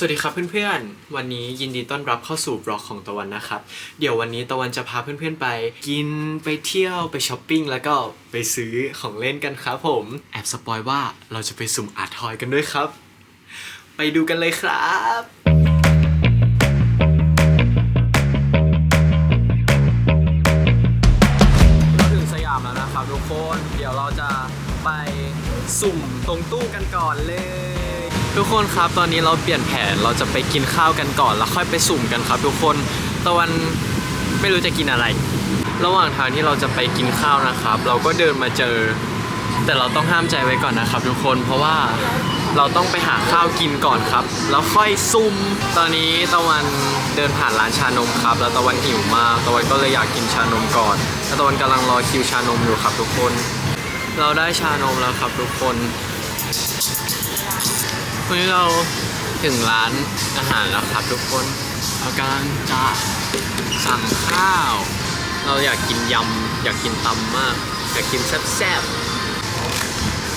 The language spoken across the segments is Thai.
สวัสดีครับเพื่อนๆ วันนี้ยินดีต้อนรับเข้าสู่บล็อกของตะวันนะครับ เดี๋ยววันนี้ตะวันจะพาเพื่อนๆไป กินไปเที่ยวไปช้อปปิ้งแล้วก็ไปซื้อของเล่นกันครับผม แอบสปอยว่าเราจะไปสุ่มอาร์ทอยกันด้วยครับ ไปดูกันเลยครับ คนครับตอนนี้เราเปลี่ยนแผนเราจะไปกินข้าวกันก่อนแล้วค่อยไปสุ่มกันครับ ทุกคนตะวันไม่รู้จะกินอะไร ระหว่างทางที่เราจะไปกินข้าวนะครับ เราก็เดินมาเจอ แต่เราต้องห้ามใจไว้ก่อนนะครับ ทุกคนเพราะว่าเราต้องไปหาข้าวกินก่อนครับ แล้วค่อยซุ่มตอนนี้ตะวันเดินผ่านร้านชานมครับ แล้วตะวันหิวมากตะวันก็เลยอยากกินชานมก่อนแล้วตะวันกำลังรอคิวชานมอยู่ครับทุกคน เราได้ชานมแล้วครับทุกคน วันนี้เราถึงร้านอาหารแล้วครับทุกคนเรากำลังจะสั่งข้าว เราอยากกินยำ อยากกินตำมาก อยากกินแซ่บ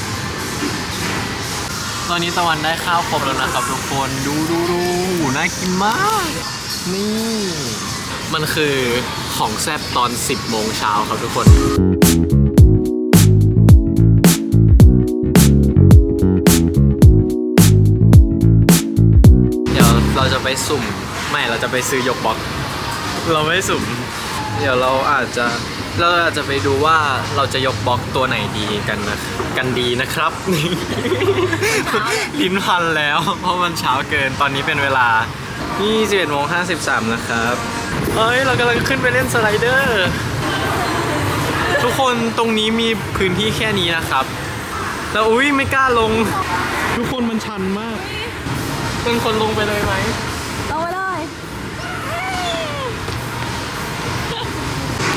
ๆ ตอนนี้ตะวันได้ข้าวครบแล้วนะครับทุกคน ดูดูดูน่ากินมาก นี่ มันคือของแซ่บตอน 10โมงเช้าครับทุกคน สุ่ม ไม่เราจะไปซื้อยกบล็อก เราไม่สุ่ม เดี๋ยวเราอาจจะเราอาจจะไปดูว่าเราจะยกบล็อกตัวไหนดีกันนะกันดีนะครับ ลิ้นพันแล้ว เพราะมันเช้าเกินตอนนี้เป็นเวลา21โมง53 นะครับเอ้ยเรากำลังขึ้นไปเล่นสไลเดอร์ ทุกคนตรงนี้มีพื้นที่แค่นี้นะครับ แล้วอุ้ยไม่กล้าลง ทุกคนมันชันมากเป็นคนลงไปเลยไหม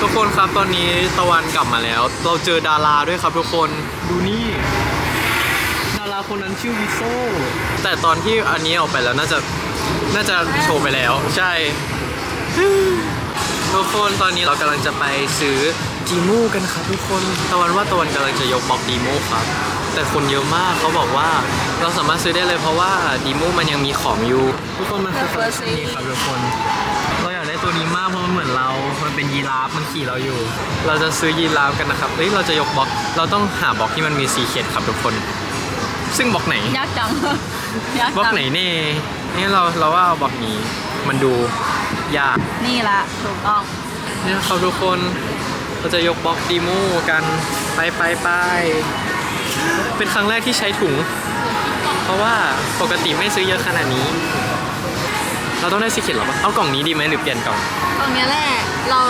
ทุกคนครับตอนนี้ตะวันกลับมาแล้ว เราเจอดาราด้วยครับทุกคนดูนี่ ดาราคนนั้นชื่อวิโซแต่ตอนที่อันนี้ออกไปแล้วน่าจะน่าจะโชว์ไปแล้ว ใช่ ทุกคนตอนนี้เรากำลังจะไปซื้อดีมูกันครับทุกคนตะวันว่าตะวันกำลังจะยกบล็อกดีมูครับ แต่คนเยอะมากเขาบอกว่าเราสามารถซื้อได้เลยเพราะว่าดีมูมันยังมีของอยู่ ทุกคนมันคือคอลเลคชันนี้ครับทุกคน เราอยากได้ตัวนี้มากเพราะมันเหมือนเรามัน เป็นยีราฟมันขี่เราอยู่ เราจะซื้อยีราฟกันนะครับเฮ้ยเราจะยกบล็อก เราต้องหาบล็อกที่มันมีซีเคดครับทุกคน ซึ่งบล็อกไหน ยากจังยากบล็อกจังไหนเน่นี่เราเราว่าเอาบล็อกนี้ มันดูยาก นี่ละถูกต้องเนี่ยครับทุกคน เราจะยกบล็อกดีโมกันไปไปไป เป็นครั้งแรกที่ใช้ถุง เพราะว่าปกติไม่ซื้อเยอะขนาดนี้ เราต้องได้ซีเค็ดหรอปะเอากล่องนี้ดีไหมหรือเปลี่ยนกล่องต รงเนี้ยแหละเรา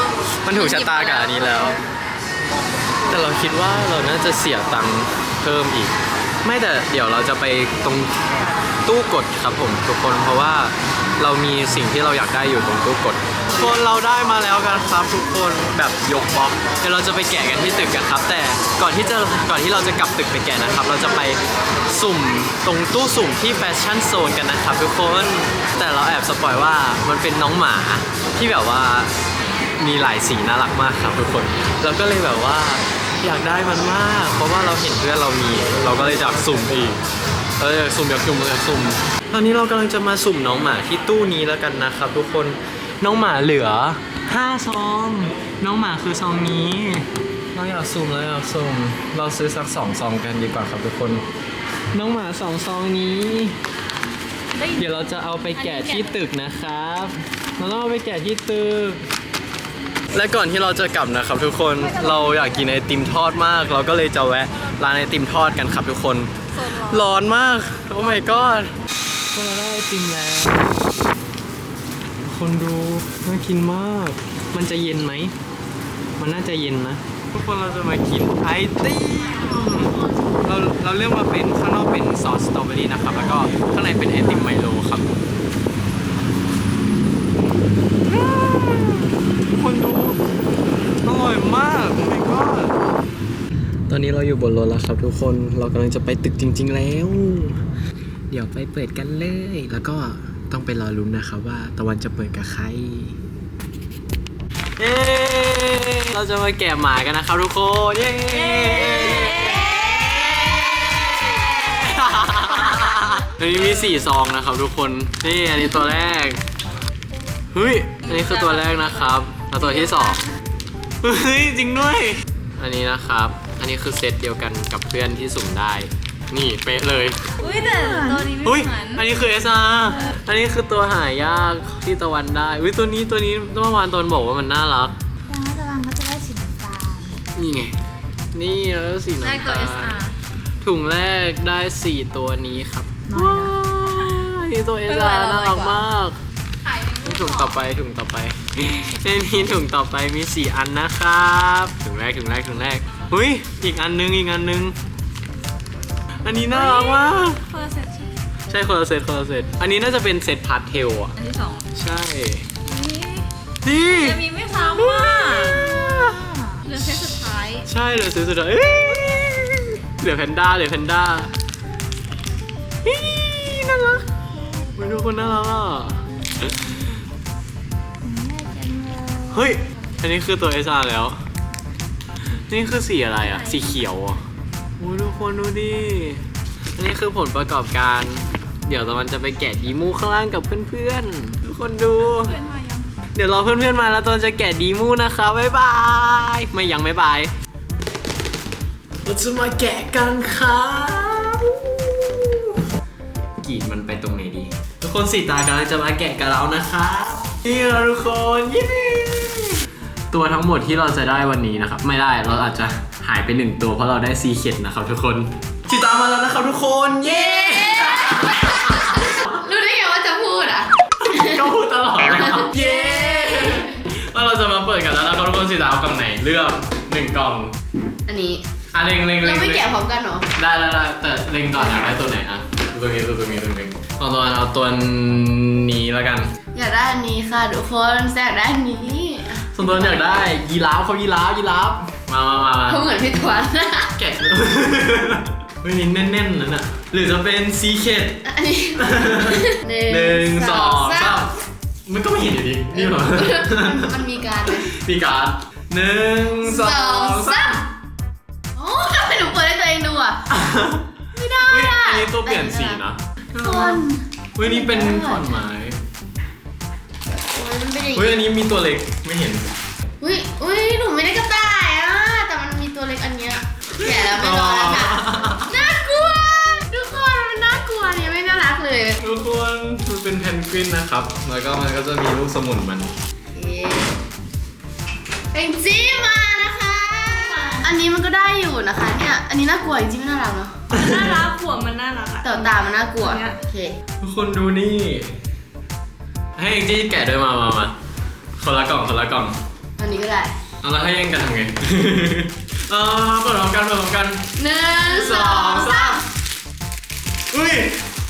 มันถูกชะตากับอันนี้แล้ว แต่เราคิดว่าเราน่าจะเสียตังค์เพิ่มอีก ไม่แต่เดี๋ยวเราจะไปตรงตู้กดครับผมทุกคน เพราะว่าเรามีสิ่งที่เราอยากได้อยู่ตรงตู้กด คนเราได้มาแล้วกันครับทุกคนแบบยกบล็อกเดี๋ยวเราจะไปแกะกันที่ตึกกันครับ แต่ก่อนที่จะก่อนที่เราจะกลับตึกไปแกะนะครับ เราจะไปสุ่มตรงตู้สุ่มที่แฟชั่นโซนกันนะครับทุกคนแต่เราแอบสปอยว่ามันเป็นน้องหมาที่แบบว่ามีหลายสีน่ารักมากครับทุกคนเราก็เลยแบบว่าอยากได้มันมาก เพราะว่าเราเห็นเพื่อนเรามี เราก็เลยอยากสุ่มอีกเอออยากสุ่มอยากสุ่มอยากสุ่ม ตอนนี้เรากำลังจะมาสุ่มน้องหมาที่ตู้นี้แล้วกันนะครับทุกคน น้องหมาเหลือ5ซอง น้องหมาคือซองนี้ เราอยากสุ่มเราอยากสุ่มเราซื้อสักสองซองกันดีกว่าครับทุกคน น้องหมาสองซองนี้ เดี๋ยวเราจะเอาไปแกะที่ตึกนะครับ เราต้องเอาไปแกะที่ตึก และก่อนที่เราจะกลับนะครับ ทุกคนเราอยากกินไอติมทอดมาก เราก็เลยจะแวะร้านไอติมทอดกันครับทุกคนโซนร้อนร้อนมาก โอ้ my god ก็เราได้ไอติมแล้ว คนดูน่ากินมาก มันจะเย็นไหม มันน่าจะเย็นนะ ทุกคนเราจะมากินไอติมเราเราเลือกมาเป็นข้างนอกเป็นซอสสตรอเบอรี่นะครับ แล้วก็ข้างในเป็นไอติมไมโลครับคนดูอร่อยมากโอ้ my god ตอนนี้เราอยู่บนรถแล้วครับทุกคนเรากำลังจะไปตึกจริง ๆ แล้ว เดี๋ยวไปเปิดกันเลยแล้วก็ ต้องไปรอลุ้นนะครับว่าตะวันจะเปิดกับใครเย้เราจะมาแกะหมากันนะครับทุกคนเย้อันนี้มีสี่ซองนะครับทุกคนนี่อันนี้ตัวแรกเฮ้ยอันนี้คือตัวแรกนะครับแล้วตัวที่สองเฮ้ยจริงด้วย อันนี้นะครับ อันนี้คือเซตเดียวกันกับเพื่อนที่สุ่มได้ นี่เป๊ะเลย อุ้ยแต่ตัวนี้ไม่เฮ้ย เหมือนอันนี้คือ SR อันนี้คือตัวหายากที่ตะวันได้ อุ้ยตัวนี้ตัวนี้เมื่อวานตอนบอกว่ามันน่ารักแล้วตะวันก็จะได้สีน้ำตาลนี่ไง นี่แล้วสีได้น้ำตัว ตาล SR ถุงแรกได้ 4 ตัวนี้ครับน้อยนะว้าวนี่ตัว ไม่ SR ไหวแล้วน่ารักมากขายถุงต่อไปถุงต่อไปในนี้ถุงต่อไปมี 4 อันนะครับ ถุงแรกถุงแรกถุงแรกเฮ้ย อีกอันนึงอีกอันนึง อันนี้น่ารักมากเฟอร์เซ็ตใช่คนละเซตคนละเซตอันนี้น่าจะเป็นเซตพาร์ทเทลอะ อันที่สองใช่นี่นี่จะมีไม่ซ้ำว่ะเหลือเซตสุดท้าย ใช่เหลือเซตสุดท้ายเอ้ยเหลือแพนด้าเหลือแพนด้าเฮ้ยน่ารักมันทุกคนน่ารักอะแม่จังเลยเฮ้ย อันนี้คือตัว SR แล้ว นี่คือสีอะไรอะ สีเขียวอะ โอ้ยทุกคนดูดิอันนี้คือผลประกอบการ เดี๋ยวตะวันจะไปแกะดีมูข้างล่างกับเพื่อนๆ ทุกคนดู เพื่อนมายังเดี๋ยวรอเพื่อนๆมาแล้วตอนจะแกะดีมูนะคะบ๊ายบาย ไม่ยังไม่บายเราจะมาแกะกันครับกรีดมันไปตรงไหนดี ทุกคนสีตากำลังจะมาแกะกับเรานะคะนี่เราทุกคนเย้ตัวทั้งหมดที่เราจะได้วันนี้นะครับ ไม่ได้เราอาจจะ หายไปหนึ่งตัวเพราะเราได้ซีเค็ดนะครับทุกคนสีตามาแล้วนะครับทุกคน เย้ รู้ได้ไงว่าจะพูดอะ ก็พูดตลอดนะครับ เย้แล้วเราจะมาเปิดกันแล้วนะครับทุกคนสีตาเอากล่องไหนเลือกหนึ่งกล่องอันนี้อะเล็งเล็งเล็เรางไม่เล็งแกะพร้อมกันเหรอได้ได้ได้แต่เล็งก่อนอยากได้ตัวไหนอะตัวนี้ตัวนี้ตัวนี้เอาตัวเอาตัวนี้แล้วกัน อยากได้อันนี้ค่ะทุกคนแซกได้อันนี้ ส่วนตัวอยากได้ยีราฟเขายีราฟยีราฟ มามามามาเขาเหมือนพี่ทวนแกะเฮ้ยนี่แน่นๆนั่นน่ะ หรือจะเป็นซีเคดอันนี้หนึ่งสองสามมันก็ไม่เห็นอยู่ดีนี่หรอมันมันมีการไหมมีการดหนึ่งสองสามโอ้ทำไมหนูเปิดให้ตัวเองดูอะ ไม่ได้เฮ้ยอะอันนี้ตัวเปลี่ยนสีนะคนเฮ้ยนี่เป็นขอนไม้โอ้ยมันเป็นอย่างเฮ้ยอันนี้มีตัวเล็กไม่เห็นอุ้ยอุ้ยหนูไม่ได้ก ไม่รอแล้วค่ะน่ากลัวทุกคนมันน่ากลัวเนี่ยไม่น่ารักเลยทุกคนมันเป็นเพนกวินนะครับ แล้วก็มันก็จะมีลูกสมุนมันเอ๊ะเป็นจี้มานะคะ อันนี้มันก็ได้อยู่นะคะเนี่ยอันนี้น่ากลัวจริงๆไม่น่ารักเนาะน่ารักหัวมันน่ารักอะ แต่ตามันน่ากลัวเนี่ย โอเคทุกคนดูนี่ ให้เอ็งจี้แกะด้วยมามามาคนละกล่องคนละกล่องอันนี้ก็ได้ เอาแล้วให้แย่งกันทำไง เออเปิดพร้อมกันเปิดพร้อมกันหนึ่งสองสามอุ้ย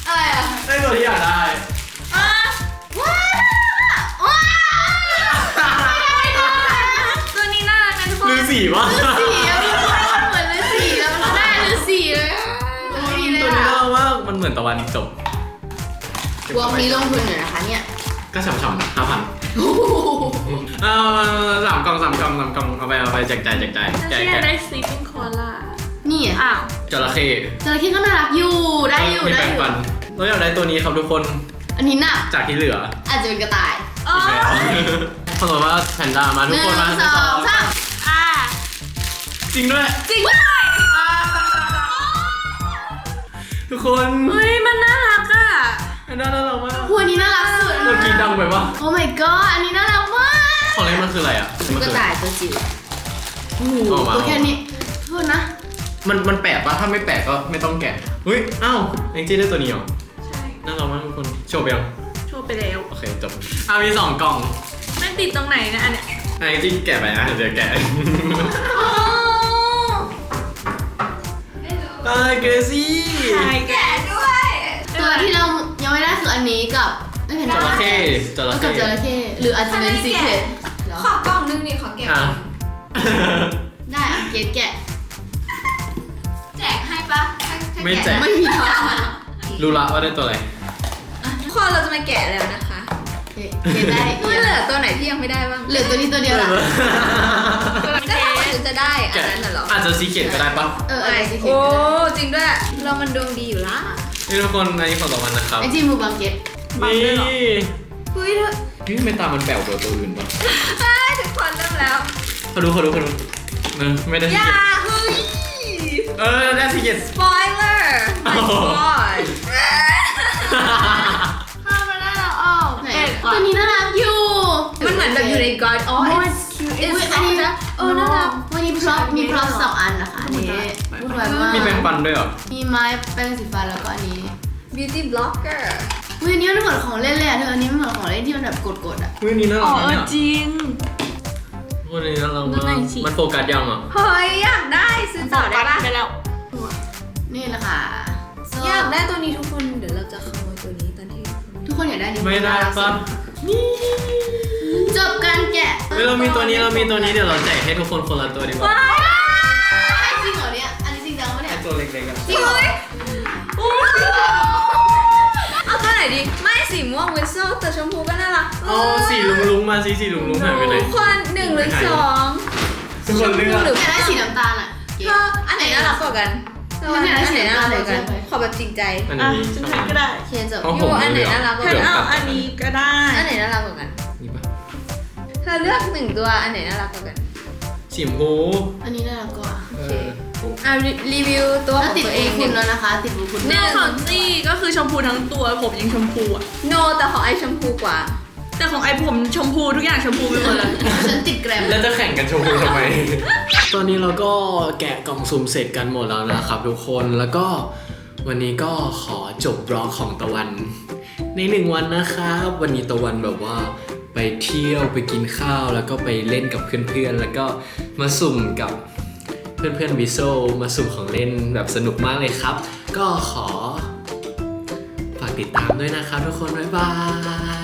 อะไรอะได้ตัวที่อยากได้อะว้าวว้าวไม่ได้ตัวนี้น่ารักนะทุกคนลือสีวะสีอะพี่พลอยมันเหมือนฤาษีแล้วมันได้ฤาษีเลยอะดีเลยตัวนี้อะน่ารักมากมันเหมือนตะวันจบวงนี้ลงทุนอยู่นะคะเนี่ย ก็ฉ่ำๆห้าพันโอ้โห เอาสามกล่องสามกล่องสามกล่องเอาไปเอาไปแจกจ่ายแจกจ่ายฉันแกะเชื่อแกะได้ sleeping koala นี่อะอ้าวจระเข้จระเข้ก็น่ารักอยู่ได้อยู่มีได้แปรงอยู่ฟันเราอยากได้ตัวนี้ครับทุกคนอันนี้หนักจากที่เหลืออาจจะเป็นกระต่ายอ๋ออีกแล้วปรากฏว่าแพนด้ามาหทุกนึ่งคนมาสองสามอ่าจริงด้วย จริงด้วยทุกคน เฮ้ยมันน่ารักอะแพ นด้าน่ารักมากหัวนี้น่ารักสุดเมื่อกี้ดังไปปะโอ้ my god อันนี้น่ารักมากของเล่นมันคืออะไรอะมันกคืระอต่ายตัวจิ๋วโอ้โหออกมาตัวแค่นี้โทษนะ มันมันแปลกปะถ้าไม่แปลกก็ไม่ต้องแกะเฮ้ยอ้าวแองจี้ได้ตัวนี้เหรอใช่น่ารักมากทุกคนโชว์ไปยังโชว์ไปแล้วโอเคจบอะมีสองกล่องมันติดตรงไหนนะอันเนี้ยอะแองจี้แกะไปนะเดี๋ยวแกะไอ้เกรซี่ใช่แกะ นนี้กับไม่เป็นจระเข้จระกับเข้จระเข้หรืออาจจะเป็นซีเครตเหรอขอกล่องนึงนี่ขอแกะอะได้อะเกดแกะ แจกให้ปะให้ให้ไม่แจก ไม่มีทางรู้ละว่าได้ตัวอะไรทุกคนเราจะมาแกะแล้วนะคะเกดได้มันเหลือตัวไหนที่ยังไม่ได้บ้างเหลือตัวนี้ตัวเดียวละก็ถ้ามันจะได้อันนั้นน่ะเหรออาจจะซีเกตก็ได้ปะเอออาจจะซีเครโอ้ตจริงด้วยเรามันดวงดีอยู่ละ นี่ทุกคนอันนี้ของตะวันนะครับไอจีมูบังเก็ตนี่เฮ้ยเธอนี่ไม่ตามันแป๋วกว่าตัวอื่นปะเฮ้ยทุกคนเริ่มแล้วเขาดูเขาดูเขาดูเออไม่ได้อสิย่าเก็ตเฮ้ยเออได้สิเก็ตสปอยเลอร์ my โอ้โห god ข้าวมาได้แล้วอ้าวไหนตัวนี้น่ารักอยู่มันเหมือนแบบอยู่ใน god อ๋อ it's cute อุ้ it's ยอันนี้นะเออน่ารักวันนี้พร็อพมีพร็อพสองอันนะคะอันนี้ พูดไว้ว่ามีแปรงฟันด้วยเหรอ มีไม้แปรงสีฟันแล้วก็อันนี้ beauty blocker อุ้ยอันนี้มันเหมือนของเล่นเลยอะเธออันนี้มันเหมือนของเล่นที่มันแบบกดๆอะเฮ้ยนี่น่าอ๋รัอกเอนะอเนี่ยจริง วันนี้น่ารักนั่นไงมากสิ มันโฟกัสยังอะ เฮ้ยอยากได้ซื้อต่อได้ปะไปแล้วนี่แหละค่ะอยากได้ตัวนี้ทุกคนเดี๋ยวเราจะขโมยตัวนี้ตอนที่ทุกคนอยากได้นี้ไม่ได้ปะจบการแกะ เฮ้ยเรามีตัวนี้เรามีตัวนี้เดี๋ยวเราแจกให้ทุกคนคนละตัวดีกว่าให้ ปะเนี่ยไอ้ตัวเล็กๆอะจริงเหรอเอาตัวไหนดี ไม่สีม่วงวิสเซลแต่ชมพูก็น่ารักเอาสีลุงลุงๆมาสิสีลุงลุงๆหายไปไหนทุกคนหนึ่งหรือสองทุกคนเลือกหรืออยากได้สีน้ำตาลอะเก๋เธออันไหนน่ารักกว่ากันเธอว่าอันไหนน่ารักกว่ากัน ขอแบบจริงใจอันอะนี้ฉันชอบใช้ก็ได้เขียนจบเอาอผยู่มอันไหนเหลืน่ารักกว่าฉันกันเอาอันนี้ก็ได้ อันไหนน่ารักกว่ากัน นี่ปะเธอเลือกหนึ่งตัวอันไหนน่ารักกว่ากัน สีชมพูอันนี้น่ารักกว่า เออ อะรีรีวิวตัวแล้วของติดตัวเอเองงคุณแล้วนะคะ ติดบูคุณเรื่องของจี้ก็คือชมพูทั้งตัวผมยังชมพูอะ โนแต่ของไอชมพูกว่า แต่ของไอผมชมพูทุกอย่างชมพูไปหมดเลย ฉันติดแกรมแล้วจะแข่งกันชมพูทำไม ตอนนี้เราก็แกะกล่องสุ่มเสร็จกันหมดแล้วนะครับทุกคนแล้วก็วันนี้ก็ขอจบบล็อกของตะวัน ในหนึ่งวันนะครับ วันนี้ตะวันแบบว่าไปเที่ยวไปกินข้าวแล้วก็ไปเล่นกับเพื่อนๆแล้วก็มาสุ่มกับ เพื่อนๆวิโซมาสุ่มของเล่นแบบสนุกมากเลยครับ ก็ขอ ฝากติดตามด้วยนะครับทุกคน บ๊ายบาย